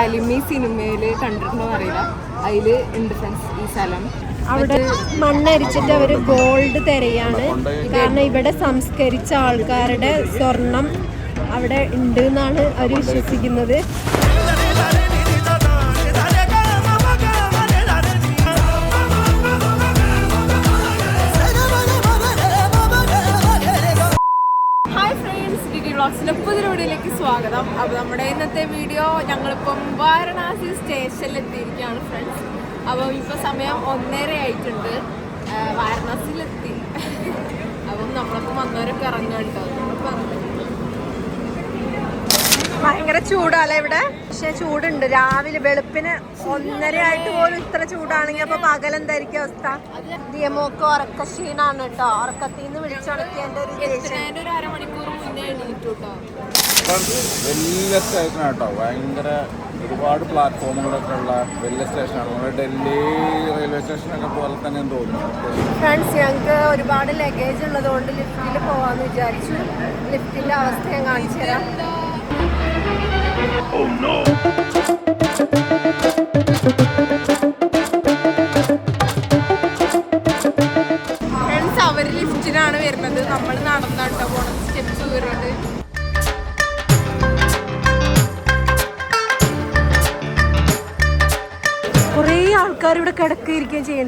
ലാലിമി സിനിമയിൽ കണ്ടിട്ടുണ്ടോ അറിയില്ല. അതിൽ ഉണ്ട് ഫ്രണ്ട്സ് ഈ സ്ഥലം. അവിടെ മണ്ണരിച്ചിട്ട് അവർ ഗോൾഡ് തിരയാണ്. കാരണം ഇവിടെ സംസ്കരിച്ച ആൾക്കാരുടെ സ്വർണം അവിടെ ഉണ്ട് എന്നാണ് അവർ വിശ്വസിക്കുന്നത് ഹായ് ഫ്രണ്ട്സ് ഡി ഡി വീഡിയോയിലേക്ക് സ്വാഗതം. അപ്പോൾ നമ്മുടെ ഇന്നത്തെ വീഡിയോ ഞങ്ങളിപ്പം വാരണാസി സ്റ്റേഷനിൽ എത്തിയിരിക്കുകയാണ് ഫ്രണ്ട്സ്. അപ്പോൾ ഇപ്പോൾ സമയം ഒന്നര ആയിട്ടുണ്ട്. വാരണാസിയിലെത്തി. അപ്പം നമ്മളൊക്കെ വന്നവരൊക്കെ ഇറങ്ങുന്നുണ്ടോ ഭയങ്കര ചൂടാല്ലേ ഇവിടെ? പക്ഷെ ചൂടുണ്ട്. രാവിലെ വെളുപ്പിന് ഒന്നര ആയിട്ട് പോലും ഇത്ര ചൂടാണെങ്കിൽ അപ്പൊ പകൽ എന്തായിരിക്കും അവസ്ഥ? ഡിയമോക്ക് ഉറക്ക ക്ഷീണാണ് കേട്ടോ. ഉറക്കത്തിൽ നിന്ന് എത്തുന്നതിന്റെ ഒരു അരമണിക്കൂർ മുന്നേ എണീറ്റു കേട്ടോ. വലിയ സ്റ്റേഷനാണ് കേട്ടോ ഭയങ്കര ഒരുപാട് പ്ലാറ്റ്ഫോമുകളൊക്കെ ഉള്ള വലിയ സ്റ്റേഷനാണ് നമ്മുടെ ഡൽഹി റെയിൽവേ സ്റ്റേഷനൊക്കെ പോലെ തന്നെ തോന്നുന്നു. ഫ്രണ്ട്സ് ഞങ്ങൾക്ക് ഒരുപാട് ലഗേജ് ഉള്ളതുകൊണ്ട് ലിഫ്റ്റിൽ പോവാന്ന് വിചാരിച്ചു. ലിഫ്റ്റിന്റെ അവസ്ഥ ഞാൻ കാണിച്ചു തരാം.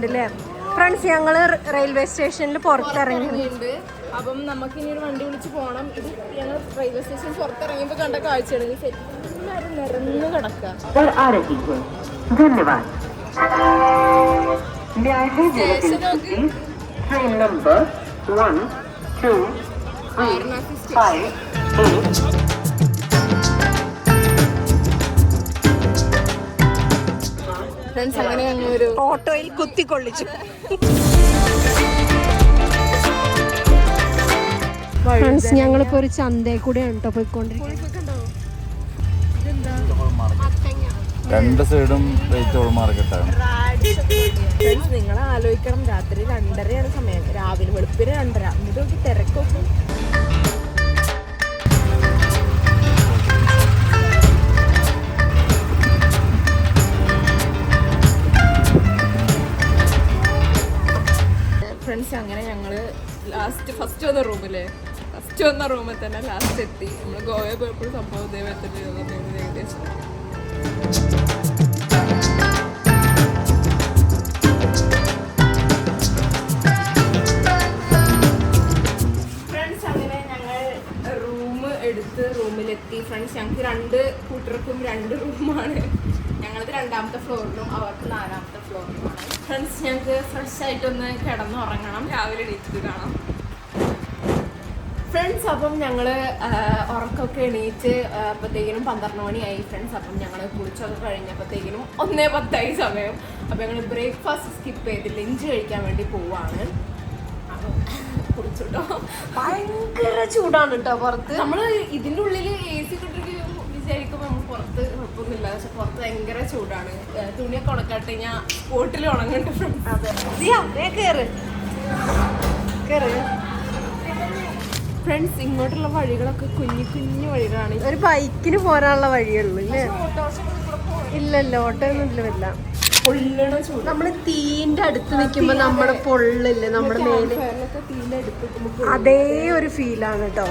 ഉണ്ട് ഫ്രണ്ട്സ് ഞങ്ങൾ റെയിൽവേ സ്റ്റേഷനിൽ പുറത്തിറങ്ങിയിട്ടുണ്ട്. അപ്പം നമുക്ക് ഇനി ഒരു വണ്ടി വിളിച്ച് പോകണം ഇത് ഞങ്ങൾ റെയിൽവേ സ്റ്റേഷൻ പുറത്തിറങ്ങിയപ്പോൾ കണ്ട കാഴ്ചയാണ്. എല്ലാവരും നിറഞ്ഞു കിടക്കുക വാരണാസി സ്റ്റേഷൻ ഫ്രണ്ട്സ് അങ്ങനെ ഒരു ഓട്ടോയിൽ കുത്തിക്കൊള്ളിച്ചു. ഫ്രണ്ട്സ് ഞങ്ങളിപ്പോ ഒരു ചന്തയിൽ കൂടെയാണ് കേട്ടോ പോയിക്കൊണ്ടിരിക്കുന്നത്. രണ്ട് സൈഡും വെജിറ്റബിൾ മാർക്കറ്റാണ്. നിങ്ങൾ ആലോചിക്കണം രാത്രി രണ്ടരയാണ് സമയം. രാവിലെ വെളുപ്പിന് രണ്ടര. എന്നിട്ട് തിരക്കൊക്കെ. ഫ്രണ്ട്സ് അങ്ങനെ ഞങ്ങൾ ലാസ്റ്റ് ഫസ്റ്റ് വന്ന റൂമില്ലേ ഫസ്റ്റ് വന്ന റൂമിൽ തന്നെ ലാസ്റ്റ് എത്തി. നമ്മൾ ഗോവയിൽ പോയപ്പോൾ സംഭവം ദൈവത്തിന്റെ ഏകദേശം എടുത്ത് റൂമിലെത്തി ഫ്രണ്ട്സ് ഞങ്ങൾക്ക് രണ്ട് കൂട്ടർക്കും രണ്ട് റൂമാണ് ഞങ്ങളത് രണ്ടാമത്തെ ഫ്ലോറിലും അവർക്ക് നാലാമത്തെ ഫ്ലോറിലുമാണ്. ഫ്രണ്ട്സ് ഞങ്ങൾക്ക് ഫ്രഷ് ആയിട്ടൊന്ന് കിടന്നുറങ്ങണം. രാവിലെ എണീറ്റ് കാണാം. ഫ്രണ്ട്സ് അപ്പം ഞങ്ങൾ ഉറക്കമൊക്കെ എണീറ്റ് അപ്പോഴത്തേക്കിനും പന്ത്രണ്ട് മണിയായി. ഫ്രണ്ട്സ് അപ്പം ഞങ്ങൾ കുളിച്ചൊക്കെ കഴിഞ്ഞപ്പോഴത്തേക്കിനും ഒന്നേ പത്തായി സമയം. അപ്പം ഞങ്ങൾ ബ്രേക്ക്ഫാസ്റ്റ് സ്കിപ്പ് ചെയ്ത് ലഞ്ച് കഴിക്കാൻ വേണ്ടി പോവാണ്. അപ്പം ഭയങ്കര ചൂടാണ് കേട്ടോ പുറത്ത്. നമ്മൾ ഇതിന്റെ ഉള്ളിൽ എ സി ഇട്ടിട്ട് വിചാരിക്കുമ്പോൾ നമ്മൾ പുറത്ത് കുഴപ്പമൊന്നുമില്ല പക്ഷെ പുറത്ത് ഭയങ്കര ചൂടാണ്. തുണിയൊക്കെ ഉണക്കട്ടെ ഞാൻ സ്പോട്ടിൽ ദേ കേറ്. കേറ്. ഫ്രണ്ട്സ് ഇങ്ങോട്ടുള്ള വഴികളൊക്കെ കുഞ്ഞു കുഞ്ഞു വഴികളാണ്. ഒരു ബൈക്കിന് പോരാനുള്ള വഴിയുള്ളൂ ഇല്ലേ? ഇല്ലല്ല ഓട്ടോ ഒന്നും ഇല്ല നമ്മൾ തീന്റെ അടുത്ത് നിൽക്കുമ്പോ നമ്മുടെ പൊള്ളില്ലേ നമ്മുടെ മേൽ? തീന്റെ അടുത്ത് നമുക്ക് അതേ ഒരു ഫീലാണ് കേട്ടോ.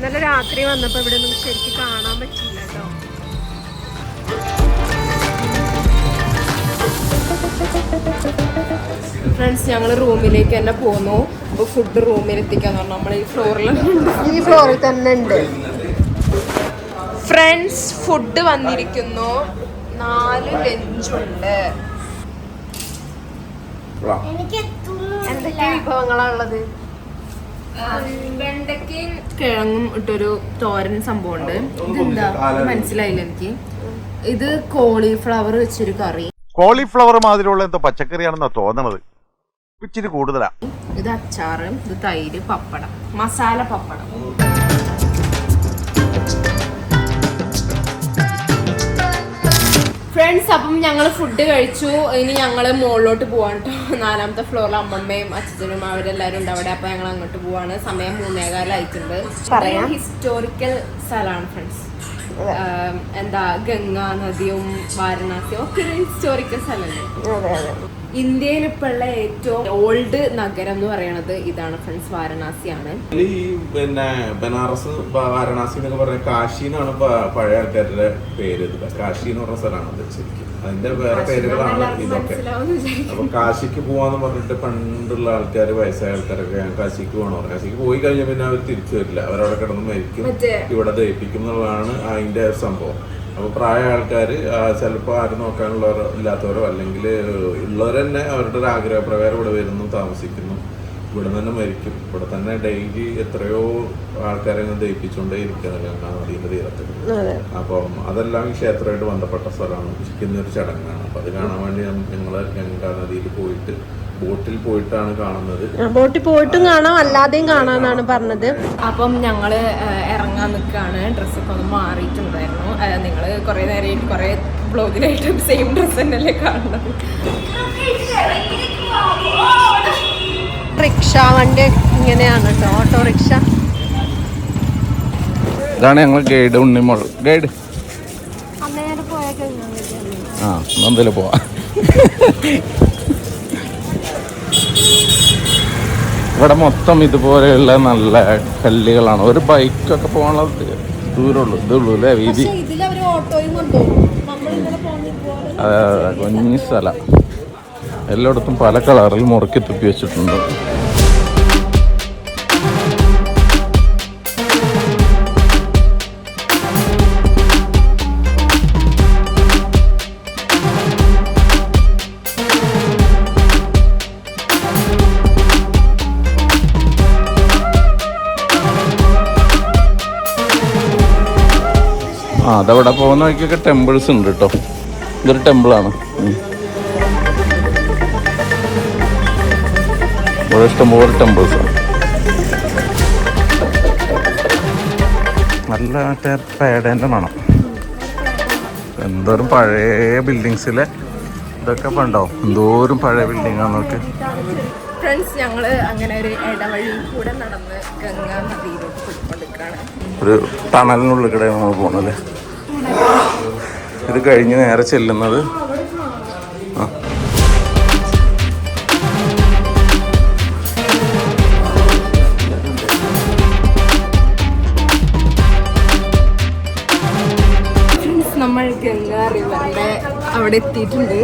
ഇന്നലെ രാത്രി വന്നപ്പോ ഇവിടെ ഒന്നും ശരിക്കും കാണാൻ പറ്റില്ല കേട്ടോ. ഫ്രണ്ട്സ് ഞങ്ങൾ റൂമിലേക്ക് തന്നെ പോന്നു. അപ്പോൾ ഫുഡ് റൂമിൽ എത്തിക്കാന്ന് പറഞ്ഞു. നമ്മൾ ഈ ഫ്ലോറിൽ ഈ ഫ്ലോറിൽ തന്നെ ഉണ്ട്. ഫ്രണ്ട്സ് ഫുഡ് വന്നിരിക്കുന്നു. നാല് ലഞ്ചുണ്ട് എന്തൊക്കെ വിഭവങ്ങളാണുള്ളത് വെണ്ടയ്ക്കയും കിഴങ്ങും ഇട്ടൊരു തോരൻ സംഭവമുണ്ട്. ഇതെന്താ? മനസ്സിലായില്ല എനിക്ക്. ഇത് കോളിഫ്ലവർ വെച്ചൊരു കറി. കോളിഫ്ലവർ മാതിരിയുള്ള എന്തോ പച്ചക്കറിയാണെന്നാ തോന്നണത്. ഇച്ചിരി കൂടുതലാ. ഇത് അച്ചാറ് ഇത് തൈര് പപ്പടം. മസാല പപ്പടം. ഫ്രണ്ട്സ് അപ്പം ഞങ്ങൾ ഫുഡ് കഴിച്ചു. ഇനി ഞങ്ങൾ മുകളിലോട്ട് പോവാണ് കേട്ടോ നാലാമത്തെ ഫ്ലോറിൽ അമ്മമ്മയും അച്ഛനും അവരെല്ലാവരും ഉണ്ട് അവിടെ. അപ്പൊ ഞങ്ങൾ അങ്ങോട്ട് പോവാണ്. സമയം മൂന്നേകാലായിട്ടുണ്ട്. പറയാം. ഹിസ്റ്റോറിക്കൽ സ്ഥലമാണ് ഫ്രണ്ട്സ് എന്താ ഗംഗാ നദിയും വാരണാസിയും ഒക്കെ ഒരു ഹിസ്റ്റോറിക്കൽ സ്ഥലമാണ് ഇന്ത്യയിൽ ഇപ്പൊ ഉള്ള ഏറ്റവും ഓൾഡ് നഗരം എന്ന് പറയുന്നത് ഇതാണ് ഫ്രണ്ട്സ് വാരണാസിയാണ്. ഈ പിന്നെ ബനാറസ് വാരണാസി എന്നൊക്കെ പറഞ്ഞ കാശി എന്നാണ് പഴയ ആൾക്കാരുടെ പേര്. ഇത് കാശി എന്ന് പറഞ്ഞ സ്ഥലമാണ് ശരിക്കും. അതിന്റെ വേറെ പേരുകളാണ് ഇതൊക്കെ. അപ്പൊ കാശിക്ക് പോവാന്ന് പറഞ്ഞിട്ട് പണ്ടുള്ള ആൾക്കാർ വയസ്സായ ആൾക്കാരൊക്കെ ഞാൻ കാശിക്ക് പോകണം പറഞ്ഞു കാശിക്ക് പോയി കഴിഞ്ഞാൽ പിന്നെ അവർ തിരിച്ചു വരില്ല. അവരവിടെ കിടന്ന് മരിക്കും. ഇവിടെ ദഹിപ്പിക്കും എന്നുള്ളതാണ് അതിന്റെ സംഭവം. അപ്പൊ പ്രായ ആൾക്കാർ ചിലപ്പോൾ ആരും നോക്കാനുള്ളവരോ ഇല്ലാത്തവരോ അല്ലെങ്കിൽ ഉള്ളവർ തന്നെ അവരുടെ ഒരു ആഗ്രഹപ്രകാരം ഇവിടെ വരുന്നു താമസിക്കുന്നു. ഇവിടെ തന്നെ മരിക്കും. ഇവിടെ തന്നെ ഡെയിലി എത്രയോ ആൾക്കാരെ ഇങ്ങനെ ദഹിപ്പിച്ചുകൊണ്ടേ ഇരിക്കുന്നത് ഗംഗാ നദീന്റെ തീരത്ത് അപ്പം അതെല്ലാം ഈ ക്ഷേത്രമായിട്ട് ബന്ധപ്പെട്ട സ്ഥലമാണ്. ഇരിക്കുന്ന ഒരു ചടങ്ങാണ്. അപ്പം അത് കാണാൻ വേണ്ടി ഞങ്ങൾ ഗംഗാ നദിയിൽ പോയിട്ട് ബോട്ടിൽ പോയിട്ടാണ് കാണുന്നത്. ബോട്ടിൽ പോയിട്ടും കാണാം അല്ലാതെയും കാണാന്നാണ് പറഞ്ഞത്. അപ്പം ഞങ്ങൾ ഇറങ്ങാൻ നിൽക്കുകയാണ് ഡ്രസ്സൊക്കെ ഒന്ന് മാറിയിട്ടുണ്ടായിരുന്നു. നിങ്ങൾ കുറേ നേരമായിട്ട് കുറേ ബ്ലോഗിലായിട്ട് സെയിം ഡ്രസ്സ് തന്നെയല്ലേ കാണുന്നത്. റിക്ഷ വണ്ടി ഇങ്ങനെയാണ് കേട്ടോ ഓട്ടോറിക്ഷ. ഇതാണ് ഞങ്ങൾ ഗൈഡ് ഉണ്ണിമോൾ ഗൈഡ്. ആ എന്തെങ്കിലും പോവാ. ഇവിടെ മൊത്തം ഇതുപോലെയുള്ള നല്ല കല്ലുകളാണ്. ഒരു ബൈക്കൊക്കെ പോകാനുള്ള ദൂരമുള്ളൂ. ഇതുള്ളൂ അല്ലേ വീതി? അതെ അതെ. കുഞ്ഞി സ്ഥലം. എല്ലായിടത്തും പല കളറിൽ മുറുക്കി തുപ്പി വെച്ചിട്ടുണ്ട്. അതവിടെ പോകുന്ന വഴിക്കൊക്കെ ടെമ്പിൾസ് ഉണ്ട് കേട്ടോ ഇതൊരു ടെമ്പിളാണ്. ഇവിടെ ഇഷ്ടംപോലെ ടെമ്പിൾസ് നല്ല മറ്റേ പേടേന്റെ മണം. എന്തോരം പഴയ ബിൽഡിങ്സിലെ ഇതൊക്കെ ഇപ്പം ഉണ്ടാവും എന്തോരം പഴയ ബിൽഡിങ്ങാണ് നോക്ക് ഫ്രണ്ട്സ് ഞങ്ങൾ അങ്ങനെ ഒരു ഇടവഴി കൂടെ നടന്ന് ഗംഗാ നദിയിലോട്ട് പോയിക്കൊണ്ടിരിക്കുകയാണ്. ഒരു ടണലിനുള്ളിൽ കൂടെ നമ്മൾ പോകുന്നത് ഇത് കഴിഞ്ഞ് നേരെ ചെല്ലുന്നത്. നമ്മൾ ഗംഗാ റിവറിന്റെ അവിടെ എത്തിയിട്ടുണ്ട്.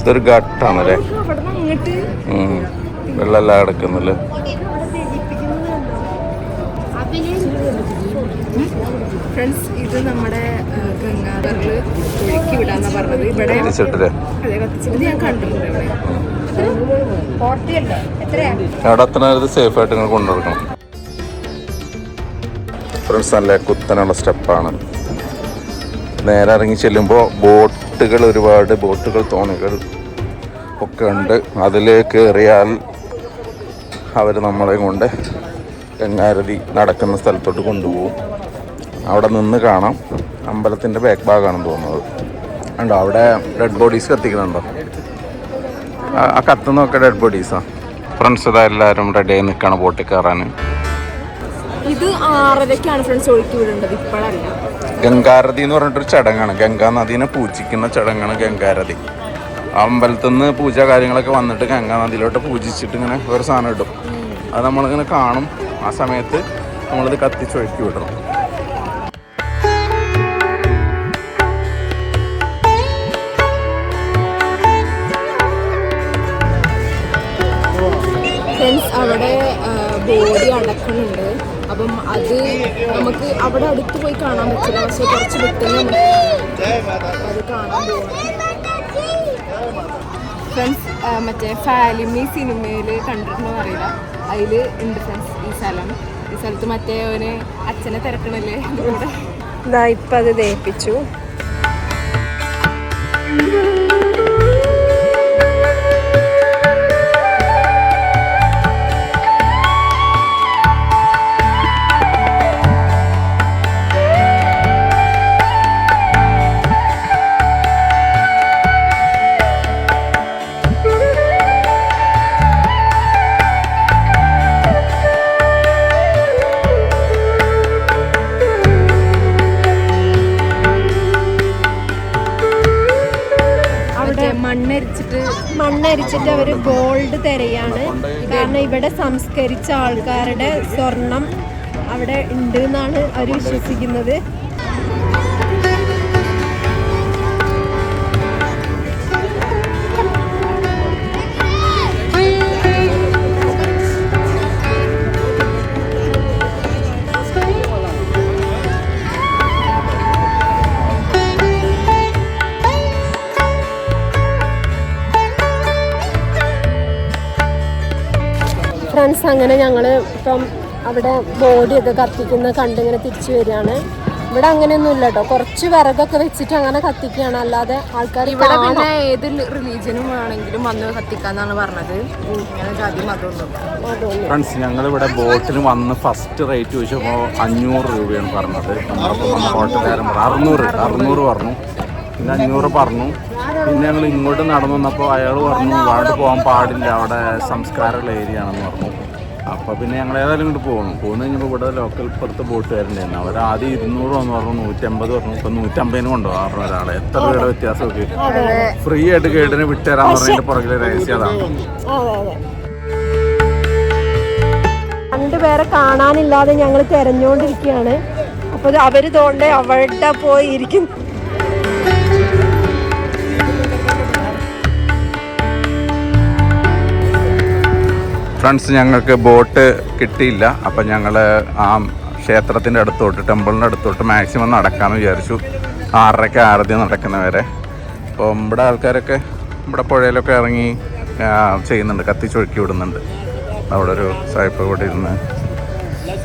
ഇതൊരു ഘട്ടാണല്ലേ വെള്ളം. വെള്ളമെല്ലാം കിടക്കുന്നില്ലേ? ഫ്രണ്ട്സ് ഇത് നമ്മുടെ ഗംഗാധറിൽ ഒഴുക്കി വിടാന്നാ പറഞ്ഞത്. ഇവിടെ അതെ കത്തിച്ചിട്ട് ഞാൻ കണ്ടിട്ടുണ്ട് അവിടെ എത്തണത് സേഫ് ആയിട്ട് നിങ്ങൾ കൊണ്ടുനടക്കണം. ഫ്രണ്ട്സ് നല്ല കുത്തനുള്ള സ്റ്റെപ്പാണ്. നേരെ ഇറങ്ങി ചെല്ലുമ്പോൾ ബോട്ടുകൾ ഒരുപാട് ബോട്ടുകൾ തോണികൾ ഒക്കെ ഉണ്ട്. അതിൽ കയറിയാൽ അവർ നമ്മളെ കൊണ്ട് ഗംഗാരതി നടക്കുന്ന സ്ഥലത്തോട്ട് കൊണ്ടുപോകും. അവിടെ നിന്ന് കാണാം. അമ്പലത്തിന്റെ ബാക്ക് ഭാഗമാണെന്ന് തോന്നുന്നത്. ഉണ്ടോ അവിടെ ഡെഡ് ബോഡീസ് കത്തിക്കുന്നുണ്ടോ? ആ- കത്തുന്നൊക്കെ ഡെഡ് ബോഡീസാണ് ഫ്രണ്ട്സ് ഇതാ എല്ലാവരും റെഡി ആയി നിൽക്കണം ബോട്ടിൽ കയറാൻ. ഇത് ഫ്രണ്ട്സ് ഒഴുക്കി വിടേണ്ടത് ഇപ്പോഴല്ല. ഗംഗാരതി എന്ന് പറഞ്ഞിട്ടൊരു ചടങ്ങാണ്. ഗംഗാ നദീനെ പൂജിക്കുന്ന ചടങ്ങാണ് ഗംഗാരതി. അമ്പലത്തിൽ നിന്ന് പൂജ കാര്യങ്ങളൊക്കെ വന്നിട്ട് ഗംഗാ നദിയിലോട്ട് പൂജിച്ചിട്ട് ഇങ്ങനെ ഒരു സാധനം ഇടും. അത് നമ്മളിങ്ങനെ കാണും. ആ സമയത്ത് നമ്മളിത് കത്തിച്ചൊഴുക്കി വിടണം. അവിടെ ബോഡി അടക്കുന്നുണ്ട് അപ്പം അത് നമുക്ക് അവിടെ അടുത്ത് പോയി കാണാൻ പറ്റില്ല. പക്ഷെ കുറച്ച് വിട്ടുന്നുണ്ട് അത് കാണാൻ ഫ്രണ്ട്സ് മറ്റേ ഫാലിമി സിനിമയിൽ കണ്ടിട്ടുണ്ടോ അറിയില്ല. അതിൽ ഉണ്ട് ഫ്രണ്ട്സ് ഈ സ്ഥലം. ഈ സ്ഥലത്ത് മറ്റേ ഒരു അച്ഛനെ തിരക്കണല്ലേ? ഇതാ ഇപ്പം അത് ദഹിപ്പിച്ചു. ഇവിടെ സംസ്കരിച്ച ആൾക്കാരുടെ സ്വർണം അവിടെ ഉണ്ട് എന്നാണ് അവർ വിശ്വസിക്കുന്നത്. ഫ്രണ്ട്സ് അങ്ങനെ ഞങ്ങൾ ഇപ്പം അവിടെ ബോഡി ഒക്കെ കത്തിക്കുന്ന കണ്ടിങ്ങനെ തിരിച്ചു വരികയാണ്. ഇവിടെ അങ്ങനെയൊന്നും ഇല്ല കേട്ടോ കുറച്ച് വിറകൊക്കെ വെച്ചിട്ട് അങ്ങനെ കത്തിക്കുകയാണ്. അല്ലാതെ ആൾക്കാർ ഇവിടെ പിന്നെ ഏത് റിലീജിയനും ആണെങ്കിലും വന്ന് കത്തിക്കാന്നാണ് പറഞ്ഞത്. ഫ്രണ്ട്സ് ഞങ്ങൾ ഇവിടെ ബോട്ടിൽ വന്ന് ഫസ്റ്റ് റേറ്റ് ചോദിച്ചപ്പോൾ അഞ്ഞൂറ് രൂപയാണ് പറഞ്ഞത്. ഹോട്ടലുകാരൻ പറഞ്ഞു. അറുന്നൂറ് അറുന്നൂറ് പറഞ്ഞു. പിന്നെ അഞ്ഞൂറ് പറഞ്ഞു. പിന്നെ ഞങ്ങൾ ഇങ്ങോട്ട് നടന്നു വന്നപ്പോൾ അയാൾ പറഞ്ഞു അവിടെ പോകാൻ പാടില്ല. അവിടെ സംസ്കാരമുള്ള ഏരിയ ആണെന്ന് പറഞ്ഞു. അപ്പോൾ പിന്നെ ഞങ്ങൾ ഏതായാലും ഇങ്ങോട്ട് പോകണം പോകുന്ന കഴിഞ്ഞപ്പോൾ ഇവിടെ ലോക്കൽ പുറത്ത് ബോട്ടുകാരുണ്ടായിരുന്നു അവർ ആദ്യം ഇരുന്നൂറ് എന്ന് പറഞ്ഞു നൂറ്റമ്പത് പറഞ്ഞു. ഇപ്പം നൂറ്റമ്പതിന് കൊണ്ടുപോകാം പറഞ്ഞു ഒരാളെ. എത്ര രൂപയുടെ വ്യത്യാസമൊക്കെ? ഫ്രീ ആയിട്ട് ഗൈഡിനെ വിട്ടുതരാൻ പറഞ്ഞതിന്റെ പുറകിലെ രഹസ്യം അതാണ്. അതെ അതെ രണ്ടുപേരെ കാണാനില്ലാതെ ഞങ്ങൾ തിരഞ്ഞുകൊണ്ടിരിക്കുകയാണ് അപ്പോൾ അവർ തോണ്ടേ അവളുടെ പോയി ഇരിക്കും ഫ്രണ്ട്സ് ഞങ്ങൾക്ക് ബോട്ട് കിട്ടിയില്ല. അപ്പം ഞങ്ങൾ ആ ക്ഷേത്രത്തിന്റെ അടുത്തോട്ട് ടെമ്പിളിന്റെ അടുത്തോട്ട് മാക്സിമം നടക്കാമെന്ന് വിചാരിച്ചു. ആറരയ്ക്ക് ആരതി നടക്കുന്നവരെ അപ്പോൾ ഇവിടെ ആൾക്കാരൊക്കെ ഇവിടെ പുഴയിലൊക്കെ ഇറങ്ങി ചെയ്യുന്നുണ്ട്. കത്തിച്ചൊഴുക്കി വിടുന്നുണ്ട്. അവിടെ ഒരു സായിപ്പ് കൂടെ ഇരുന്ന്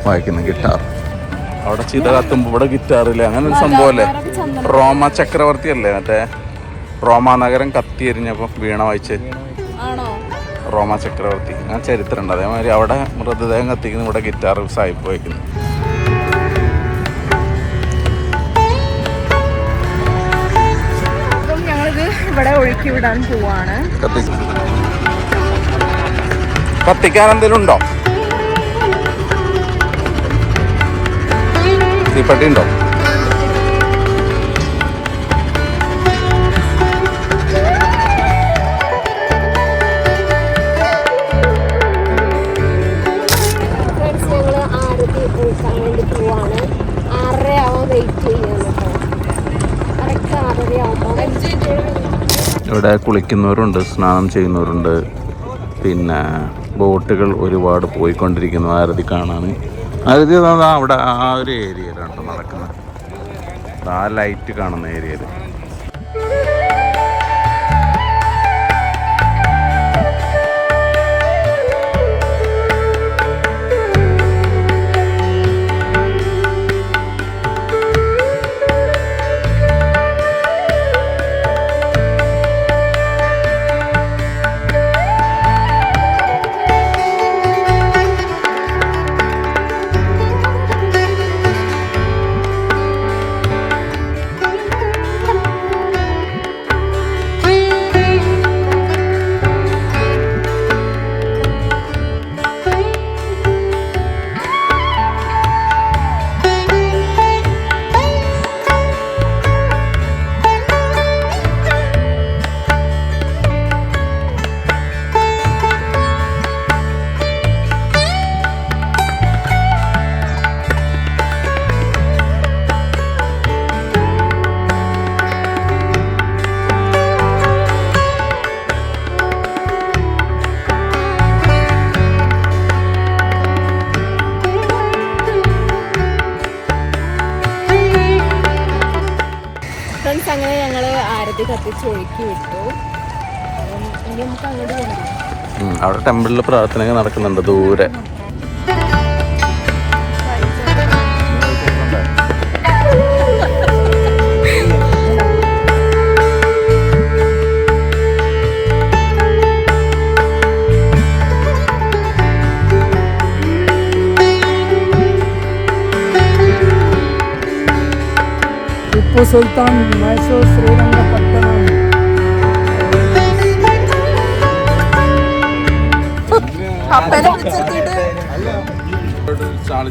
വായിക്കുന്നു ഗിറ്റാർ അവിടെ ചിത കത്തുമ്പോൾ ഇവിടെ ഗിറ്റാറില്ല അങ്ങനെ ഒരു സംഭവമല്ലേ റോമ ചക്രവർത്തി അല്ലേ? മറ്റേ റോമ നഗരം വീണ വായിച്ച്. റോമ ചക്രവർത്തി ആ ചരിത്രമുണ്ട്. അതേമാതിരി അവിടെ മൃതദേഹം കത്തിക്കുന്നു ഇവിടെ ഗിറ്റാർ സായിപ്പ് വയ്ക്കുന്നു ഇവിടെ ഒഴുക്കി വിടാൻ പോവാണ്. കത്തി കത്തിക്കാൻ എന്തെങ്കിലും ഉണ്ടോ തീപ്പട്ടി ഉണ്ടോ ഇവിടെ കുളിക്കുന്നവരുണ്ട് സ്നാനം ചെയ്യുന്നവരുണ്ട്. പിന്നെ ബോട്ടുകൾ ഒരുപാട് പോയിക്കൊണ്ടിരിക്കുന്നു ആരതി കാണാൻ. ആരതി അവിടെ ആ ഒരു ഏരിയയിലാണ് നടക്കുന്നത്. ആ ലൈറ്റ് കാണുന്ന ഏരിയയിൽ ആരതി കത്തിച്ച് ഒഴുക്കി വിട്ടു അപ്പം ഇനി നമുക്ക് അങ്ങോട്ട് പോകണം അവിടെ ടെമ്പിളിൽ പ്രാർത്ഥനയൊക്കെ നടക്കുന്നുണ്ട് ദൂരെ ಟಿಪ್ಪು ಸುಲ್ತಾನ್ ಮೈಸೂರು ಶ್ರೀರಂಗಪಟ್ಟಣ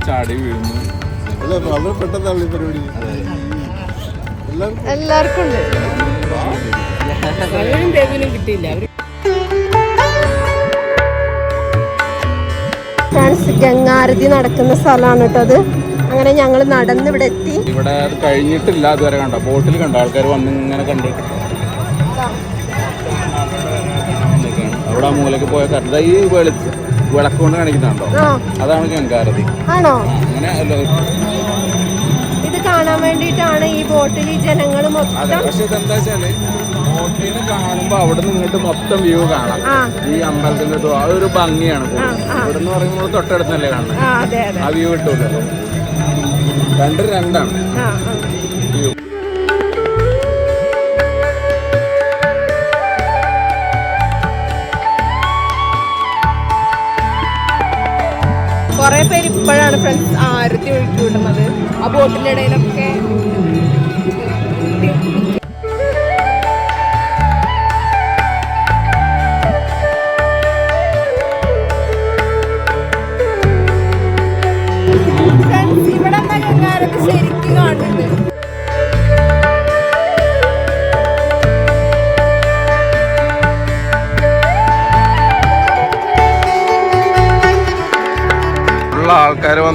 ചാടി വീഴുന്നു. വളരെ പരിപാടി? എല്ലാവർക്കും ഉണ്ട്. ഗംഗാരതി നടക്കുന്ന സ്ഥലമാണ് കേട്ടോ അത്. അങ്ങനെ ഞങ്ങൾ നടന്ന് ഇവിടെ എത്തി. ഇവിടെ അത് കഴിഞ്ഞിട്ടില്ല അതുവരെ കണ്ട? ബോട്ടിൽ കണ്ട? ആൾക്കാർ വന്ന് ഇങ്ങനെ കണ്ടു അവിടെ മൂലക്ക് പോയ കണ്ട ഈ വിളക്ക് കൊണ്ട് കാണിക്കുന്നുണ്ടോ അതാണ് ഗംഗാരതി. ആണോ? അങ്ങനെ ഇത് കാണാൻ വേണ്ടിയിട്ടാണ് ഈ ബോട്ടിൽ ഈ ജനങ്ങൾ മൊത്തം പക്ഷെ ഇതെന്താ വെച്ചാൽ ബോട്ടിൽ കാണുമ്പോ അവിടെ നിന്ന് ഇങ്ങോട്ട് മൊത്തം വ്യൂ കാണാം. ഈ അമ്പലത്തിന്റെ അതൊരു ഭംഗിയാണ്. ഇവിടെ നിന്ന് പറയുമ്പോൾ തൊട്ടടുത്തല്ലേ കാണുന്നത്? ആ വ്യൂ കിട്ടൂലല്ലോ. രണ്ടും രണ്ടാണ്. കുറെ പേര് ഇപ്പോഴാണ് ഫ്രണ്ട്സ് ആരത്തി ഒഴുക്കി വിടുന്നത് ആ ബോട്ടിന്റെ ഇടയിലൊക്കെ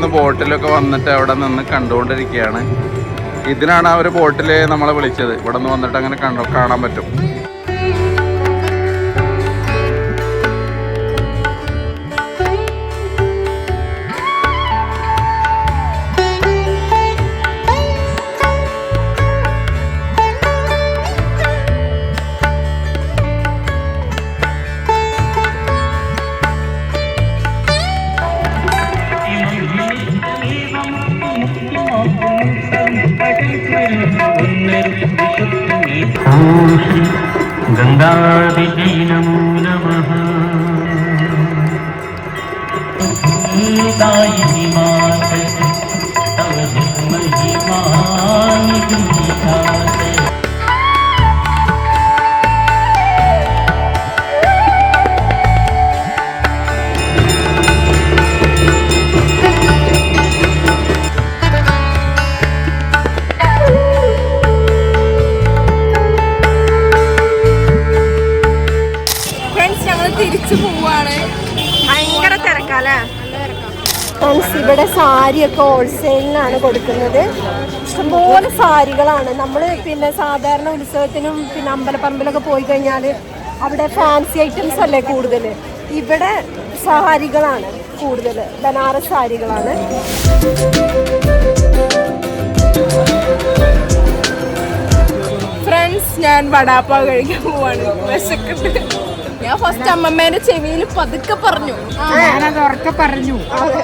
വന്ന് ബോട്ടിലൊക്കെ വന്നിട്ട് അവിടെ നിന്ന് കണ്ടുകൊണ്ടിരിക്കുകയാണ്. ഇതിനാണ് അവർ ബോട്ടിൽ നമ്മളെ വിളിച്ചത്. ഇവിടെ നിന്ന് വന്നിട്ട് അങ്ങനെ കാണാൻ പറ്റും. ഇവിടെ സാരിയൊക്കെ ഹോൾസെയിലിനാണ് കൊടുക്കുന്നത്. ഇഷ്ടംപോലെ സാരികളാണ്. നമ്മൾ പിന്നെ സാധാരണ ഉത്സവത്തിനും പിന്നെ അമ്പലപ്പറമ്പിലൊക്കെ പോയി കഴിഞ്ഞാൽ അവിടെ ഫാൻസി ഐറ്റംസ് അല്ലേ കൂടുതൽ ഇവിടെ സാരികളാണ് കൂടുതൽ ബനാറസ് സാരികളാണ്. ഫ്രണ്ട്സ് ഞാൻ വടാപ്പ കഴിക്കാൻ പോവാണ്. വിശക്കുണ്ട് ഞാൻ ഫസ്റ്റ് അമ്മമ്മേന്റെ ചെവിയിൽ പതുക്കെ പറഞ്ഞു. അതെ.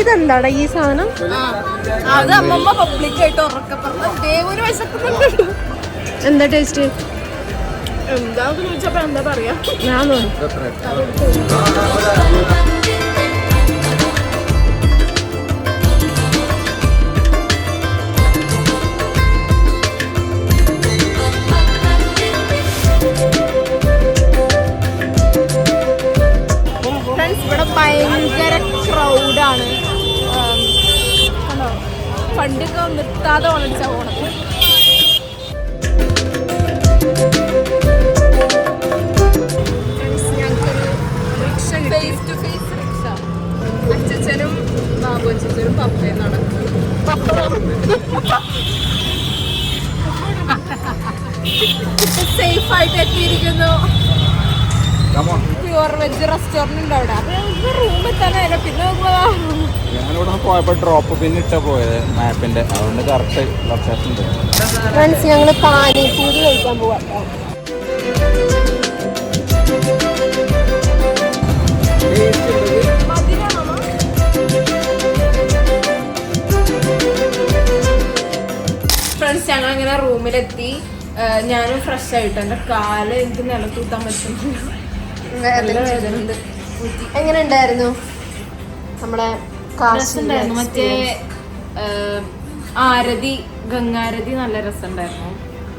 ഇതെന്താണ് ഈ സാധനം? അത് അമ്മമ്മ പബ്ലിക്കായിട്ട് ഉറക്കെ പറഞ്ഞു ദേവന് വിശക്കുന്നുണ്ട്. എന്താ ടേസ്റ്റ്? എന്താ ചോദിച്ചപ്പോ എന്താ പറയാ? ഞാൻ വണ്ടിയൊക്കെ നിർത്താതെ ഓണിച്ചാ പോയപ്പോൾ ഡ്രോപ്പ് പിന്നെ ഇട്ട പോയത് മാപ്പിന്റെ അതുകൊണ്ട് കറക്റ്റ് ലൊക്കേഷൻ ഉണ്ട്. ഫ്രണ്ട്സ് ഞങ്ങൾ പാനിപൂരി കഴിക്കാൻ പോവാം. ട്ടോ. ഫ്രണ്ട്സ് ഞങ്ങൾ അങ്ങനെ റൂമിലെത്തി ഞാനും ഫ്രഷ് ആയിട്ട്. എന്റെ കാൽ എനിക്ക് നിലത്തൂത്താൻ പറ്റുന്നുണ്ട് എങ്ങനെ ഉണ്ടായിരുന്നു? നമ്മുടെ രസമുണ്ടായിരുന്നു. മറ്റേ ആരതി ഗംഗാരതി നല്ല രസമുണ്ടായിരുന്നു.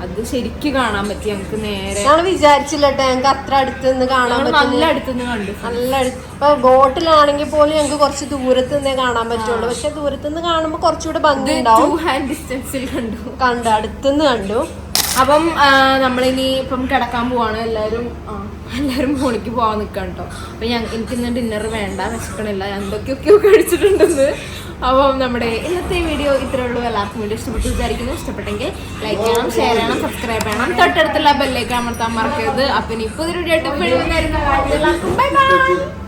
അത് ശരിക്ക് കാണാൻ പറ്റി. ഞങ്ങൾക്ക് നേരെ ഞങ്ങൾ വിചാരിച്ചില്ല കേട്ടോ ഞങ്ങൾക്ക് അത്ര അടുത്ത് നിന്ന് കാണാൻ നല്ല അടുത്ത് നിന്ന് കണ്ടു നല്ല അടുത്ത് ഇപ്പൊ ബോട്ടിലാണെങ്കിൽ പോലും ഞങ്ങൾക്ക് കുറച്ച് ദൂരത്ത് നിന്നേ കാണാൻ പറ്റുള്ളൂ. പക്ഷെ ദൂരത്ത് നിന്ന് കാണുമ്പോൾ കുറച്ചുകൂടെ ഭംഗി ഉണ്ടാവും ഹാൻഡ് ഡിസ്റ്റൻസിൽ കണ്ടു. കണ്ടു അടുത്തുനിന്ന് കണ്ടു. അപ്പം നമ്മളിനി ഇപ്പം കിടക്കാൻ പോവാണ്. എല്ലാവരും എല്ലാവരും മോളിക്ക് പോകാൻ നിൽക്കാം കേട്ടോ അപ്പം ഞാൻ എനിക്കിന്ന് ഡിന്നർ വേണ്ട വിശക്കണില്ല. എന്തൊക്കെയൊക്കെയോ കഴിച്ചിട്ടുണ്ടെന്ന്. അപ്പം നമ്മുടെ ഇന്നത്തെ വീഡിയോ ഇത്രയേ ഉള്ളൂ. എല്ലാവർക്കും വീഡിയോ ഇഷ്ടപ്പെട്ടു വിചാരിക്കുന്നു. ഇഷ്ടപ്പെട്ടെങ്കിൽ ലൈക്ക് ചെയ്യണം ഷെയർ ചെയ്യണം സബ്സ്ക്രൈബ് ചെയ്യണം. തൊട്ടടുത്തുള്ള ബെല്ലേക്ക് അമർത്താൻ മറക്കരുത്. അപ്പം ഇനി പുതിയൊരു വീഴുന്നതായിരുന്നു എല്ലാവർക്കും ബൈ ബൈ